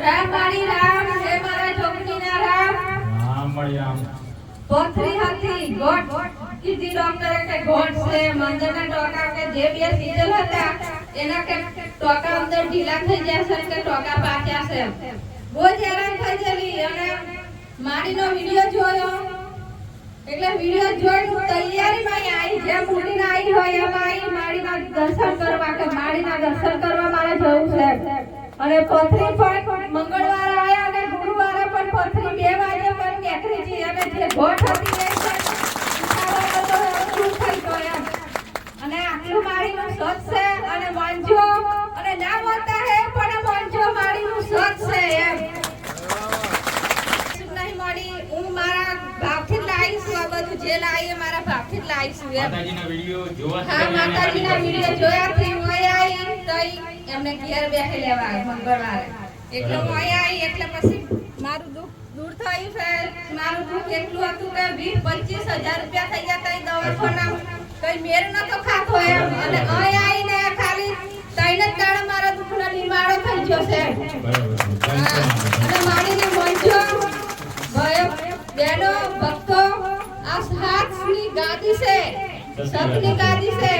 રામ મારી રામ. હે મારા જોગણીના રામ. રામ મળ્યા પથરી હતી ગોટ. કીધી ડોક્ટરે કે ગોટ છે મંદરના ટોકા કે જે બે સીઝન હતા એના કે ટોકા અંદર ઢીલા થઈ ગયા છે કે ટોકા પાક્યા છે બહુ જ હેરાન થઈ ગયેલી. અને મારીનો વિડિયો જોયો. એટલે વિડિયો જોઈને તૈયારીમાં આવી. જેમ મૂડીને આવી હોય એમ આવી. દર્શન કરવા કે મારીના દર્શન કરવા અને પથરી પણ મંગળવારે આવ્યા અને ગુરુવારે પણ પથરી બે વાગે પણ નીકળી જઈ અને જે ગોઠ હતી અને આટલું મારીનું સત છે અને વાંચો અને ના બોલતા હે પણ વાંજો મારીનું સત છે એમ. નહીં મળી. હું મારા બાપથી લાવીશ આ બધું જે લાવી એ મારા બાપથી જ લાવીશું એમ. માતાજીના વીડિયો જોવા હા માતાજીના વીડિયો જોયાથી આવી એમને ઘેર બેસી લેવા મંગળવારે. એટલે હું અહીં આવી એટલે પછી મારું દુઃખ દૂર થયું છે. મારું દુઃખ એટલું હતું કે વીસ, પચીસ હજાર રૂપિયા થઈ ગયા ત્યાં દવાખાના કઈ મેર નતો ખાતો એમ. અને અહીં આવીને ખાલી તઈને કારણે મારા દુઃખનો નિવારો થઈ ગયો છે. અને માણીને મંજો ભયો બેનો ભક્તો, આ સાતની ગાદી છે. સતની ગાદી છે.